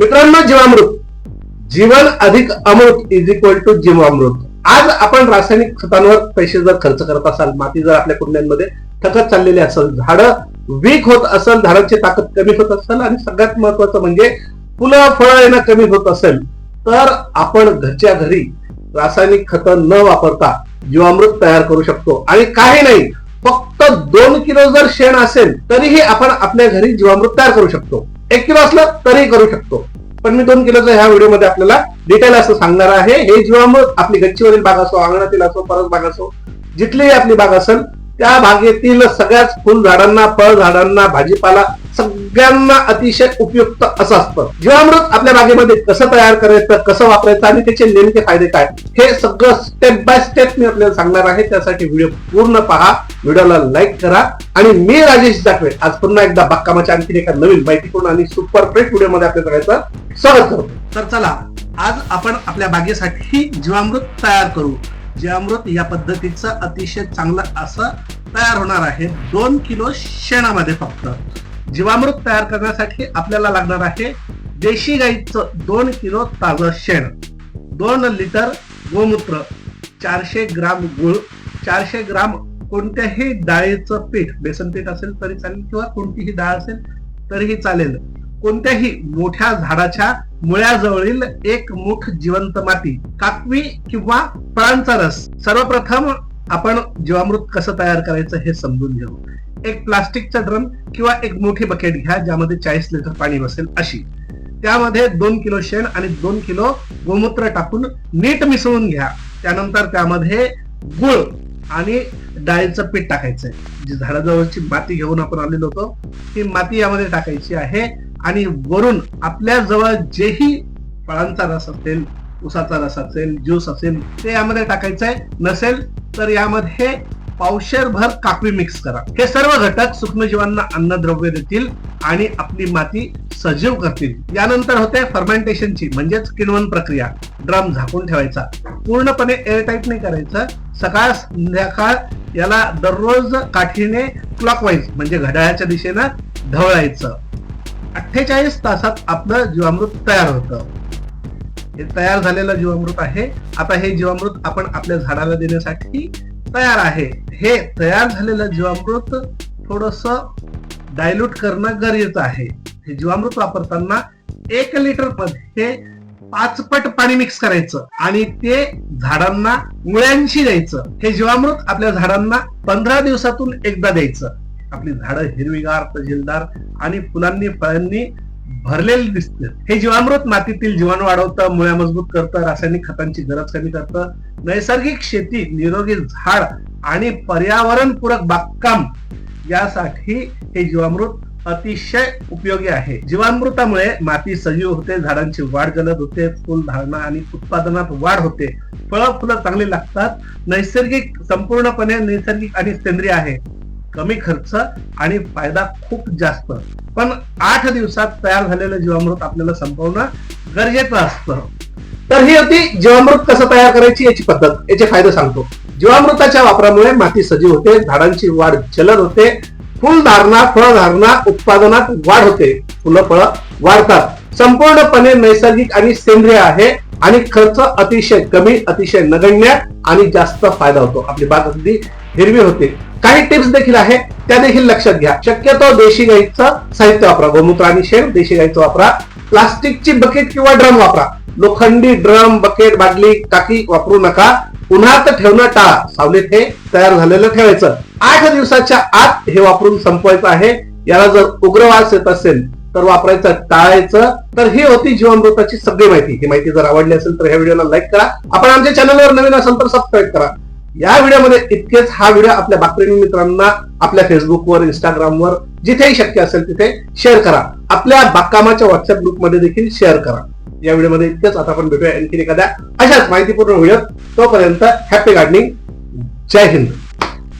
मित्रांनो जीवामृत. जीवन अधिक अमृत इज इक्वल टू जीवामृत. आज आपण रासायनिक खतांवर पैसे जर खर्च करत असाल माती जर आपल्या कुंड्यांमध्ये थकत चाललेली असेल झाडं वीक होत असेल झाडांची ताकद कमी होत असेल आणि सगळ्यात महत्वाचं म्हणजे फुलं फळं येणं कमी होत असेल तर आपण घरच्या घरी रासायनिक खतं न वापरता जीवामृत तयार करू शकतो. आणि काही नाही फक्त दोन किलो जर शेण असेल तरीही आपण आपल्या घरी जीवामृत तयार करू शकतो. एक किलो असलं तरीही करू शकतो. पण मी दोन किलोचा ह्या व्हिडिओमध्ये आपल्याला डिटेल असं सांगणार आहे. हे जेव्हा मग आपली गच्चीवरील बाग असो अंगणातील असो परस बाग असो जिथलीही आपली बाग असेल त्या बागेतील सगळ्याच फुल झाडांना फळ झाडांना भाजीपाला सगळ्यांना अतिशय उपयुक्त असं असतं. जीवामृत आपल्या बागेमध्ये कसं तयार करायचं कसं वापरायचं आणि त्याचे नेमके फायदे काय? हे सगळं स्टेप बाय स्टेप मी आपल्याला सांगणार आहे. त्यासाठी व्हिडिओ पूर्ण पहा. व्हिडिओला लाईक करा. आणि मी राजेश दाखवे आज पुन्हा एकदा बागकामाच्या आणखी एका नवीन माहितीपूर्ण आणि सुपर फ्रेश व्हिडिओमध्ये आपल्या सगळ्याचं स्वागत करतो. तर चला आज आपण आपल्या बागेसाठी जीवामृत तयार करू. जीवामृत या पद्धतीचं अतिशय चांगलं असं तयार होणार आहे. दोन किलो शेणामध्ये फक्त. जीवामृत तयार करण्यासाठी आपल्याला लागणार आहे देशी गाईचं दोन किलो ताजं शेण दोन लिटर गोमूत्र चारशे ग्राम गुळ चारशे ग्राम कोणत्याही डाळीचं पीठ बेसन पीठ असेल तरी चालेल किंवा कोणतीही डाळ असेल तरीही चालेल. कोणत्याही मोठ्या झाडाच्या मुळ्याजवळील एक मुठ जिवंत माती काकवी किंवा फळांचा रस. सर्वप्रथम आपण जीवामृत कसं तयार करायचं हे समजून घेऊ. एक प्लास्टिकचा ड्रम किंवा एक मोठी बकेट घ्या ज्यामध्ये चाळीस लिटर पाणी बसेल अशी. त्यामध्ये दोन किलो शेण आणि दोन किलो गोमूत्र टाकून नीट मिसळून घ्या. त्यानंतर त्यामध्ये गुळ आणि डाळीचं पीठ टाकायचंय. जी झाडाजवळची माती घेऊन आपण आलेलो होतो ती माती यामध्ये टाकायची आहे आणि वरून आपल्या जवळ जेही फळांचा रस असेल उसाचा रस असेल ज्यूस असेल ते यामध्ये टाकायचंय. नसेल तर यामध्ये पावशेरभर काकवी मिक्स करा. हे सर्व घटक सूक्ष्मजीवांना अन्नद्रव्य देतील आणि आपली माती सजीव करतील. यानंतर होते फर्मेंटेशनची म्हणजेच किणवण प्रक्रिया. ड्रम झाकून ठेवायचा. पूर्णपणे एअरटाईट नाही करायचं. सकाळ संध्याकाळ याला दररोज काठीने क्लॉकवाईज म्हणजे घड्याळाच्या दिशेनं ढवळायचं. अठ्ठेचाळीस तासात आपलं जीवामृत तयार होतं. हे तयार झालेलं जीवामृत आहे. आता हे जीवामृत आपण आपल्या झाडाला देण्यासाठी तयार आहे. हे तयार झालेलं जीवामृत थोडस डायल्यूट करणं गरजेचं आहे. हे जीवामृत वापरताना एक लिटरमध्ये पाच पट पाणी मिक्स करायचं आणि ते झाडांना मुळ्यांशी द्यायचं. हे जीवामृत आपल्या झाडांना पंधरा दिवसातून एकदा द्यायचं. आपली झाडं हिरवीगार तजीलदार आणि फुलांनी फळांनी भरलेले दिसते. हे जीवामृत मातीतील जीवाणू वाढवतं मुळ्या मजबूत करतं रासायनिक खतांची गरज कमी करतं. नैसर्गिक शेती निरोगी झाड आणि पर्यावरणपूरक बागकाम यासाठी हे जीवामृत अतिशय उपयोगी आहे. जीवामृतामुळे माती सजीव होते झाडांची वाढ जलद होते फुल धारणा आणि उत्पादनात वाढ होते. फळं फुलं चांगली लागतात. नैसर्गिक संपूर्णपणे नैसर्गिक आणि सेंद्रिय आहे. कमी खर्च आणि फायदा खूप जास्त. पण आठ दिवसात तयार झालेलं जीवामृत आपल्याला संपवणं गरजेचं असतं. तर ही होती जीवामृत कसं तयार करायची याची पद्धत याचे फायदे सांगतो. जीवामृताच्या वापरामुळे माती सजीव होते झाडांची वाढ जलद होते फुलधारणा फळधारणा उत्पादनात वाढ होते फुलं फळं वाढतात. संपूर्णपणे नैसर्गिक आणि सेंद्रिय आहे आणि खर्च अतिशय कमी अतिशय नगण्य आणि जास्त फायदा होतो. आपली बाग अगदी हिरवी होते. काही टिप्स देखील आहे त्या देखील लक्षात घ्या. शक्यतो देशी गाईचं साहित्य वापरा. गोमूत्र आणि शेण देशी गाईचं वापरा. प्लास्टिकची बकेट किंवा ड्रम वापरा. लोखंडी ड्रम बकेट बाटली टाकी वापरू नका. उन्हात ठेवणं टाळा. सावलीत हे तयार झालेलं ठेवायचं. आठ दिवसाच्या आत हे वापरून संपवायचं आहे. याला जर उग्रवास येत असेल तर वापरायचं टाळायचं. तर ही होती जीवामृताची सगळी माहिती. ही माहिती जर आवडली असेल तर ह्या व्हिडिओला लाईक करा. आपण आमच्या चॅनलवर नवीन असेल तर सबस्क्राईब करा. या व्हिडिओमध्ये इतकेच. हा व्हिडिओ आपल्या बागप्रेमी मित्रांना आपल्या फेसबुकवर इंस्टाग्रामवर जिथेही शक्य असेल तिथे शेअर करा. आपल्या बागकामाच्या व्हॉट्सअप ग्रुपमध्ये देखील शेअर करा. या व्हिडिओमध्ये इतकेच. आता आपण भेटूया आणखी एखाद्या अशाच माहितीपूर्ण व्हिडिओ तोपर्यंत हॅपी गार्डनिंग. जय हिंद.